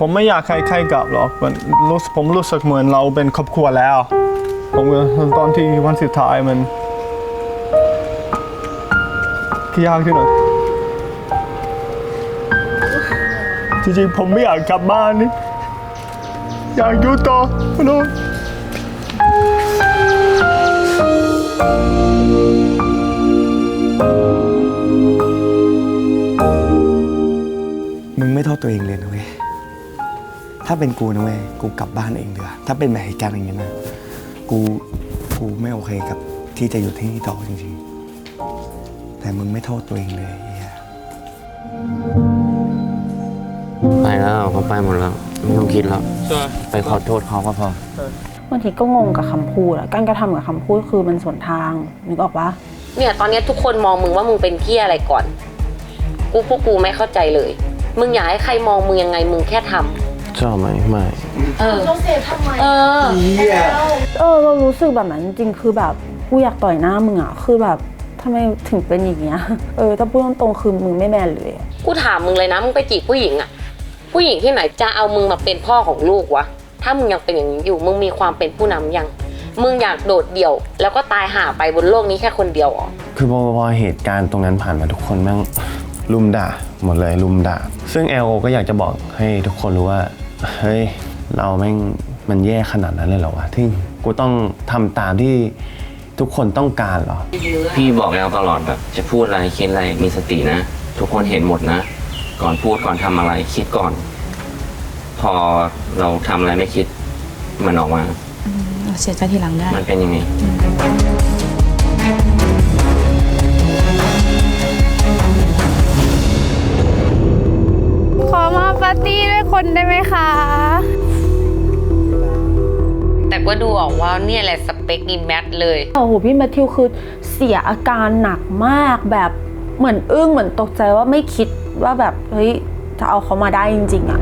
ผมไม่อยากให้ใครกลับหรอกมันรู้สึกผมรู้สึกเหมือนเราเป็นครอบครัวแล้ว ผมก็ตอนที่วันสุดท้ายมันยากที่หน่อยจริงๆผมไม่อยากกลับบ้านนี่อยากอยู่ต่อโน้นมึงไม่โทษตัวเองเลยนะเว้ย ถ้าเป็นกูนะเว้ยกูกลับบ้านเองเดือถ้าเป็นแบบเหตุการณ์อย่างนี้นะกูกูไม่โอเคกับที่จะอยู่ที่นี่ต่อจริงๆ แต่มึงไม่โทษตัวเองเลยไอ้เหี้ยไปแล้วเขาไปหมดแล้วไม่ต้องคิดแล้วไปขอโทษเขาก็พอ บางทีก็งงกับคำพูดอะการกระทำกับคำพูดคือมันสวนทาง นึกออกปะเนี่ยตอนเนี้ยทุกคนมองมึงว่ามึงเป็นเที่ยอะไรก่อน กูพวกกูไม่เข้าใจเลย มึงอยากให้ใครมองมึงยังไงมึงแค่ทำ ชอบไหมไม่ เออเออ เออเรารู้สึกแบบนั้นจริงๆคือแบบกูอยากต่อยหน้ามึงอะคือแบบทำไมถึงเป็นอย่างเงี้ยเออถ้าพูดตรงๆคือมึงไม่แมนเลยอะกูถามมึงเลยนะมึงไปจีบผู้หญิงอะผู้หญิงที่ไหนจะเอามึงมาเป็นพ่อของลูกวะถ้ามึงยังเป็นอย่างนี้อยู่มึงมีความเป็นผู้นำยัง มึงอยากโดดเดี่ยว แล้วก็ตายห่าไปบนโลกนี้แค่คนเดียวเหรอ คือพอพอเหตุการณ์ตรงนั้นผ่านมาทุกคนแม่งลุมด่าหมดเลยลุมด่า ซึ่งแอลก็อยากจะบอกให้ทุกคนรู้ว่า เฮ้ย เราแม่งมันแย่ขนาดนั้นเลยเหรอวะที่กูต้องทำตามที่ทุกคนต้องการเหรอ พี่บอกแล้วตลอดแบบ จะพูดอะไรคิดอะไรมีสตินะ ทุกคนเห็นหมดนะ ก่อนพูดก่อนทำอะไรคิดก่อน พอเราทำอะไรไม่คิดมันออกมา เสียใจทีหลังได้ มันเป็นยังไงาปาร์ตี้ด้วยคนได้ไหมคะ แต่ก็ดูออกว่าเนี่ยแหละสเปคอีแมทเลย โอ้โหพี่แมทธิวคือเสียอาการหนักมากแบบเหมือนอึ้งเหมือนตกใจว่าไม่คิดว่าแบบเฮ้ยจะเอาเขามาได้จริง ๆอะ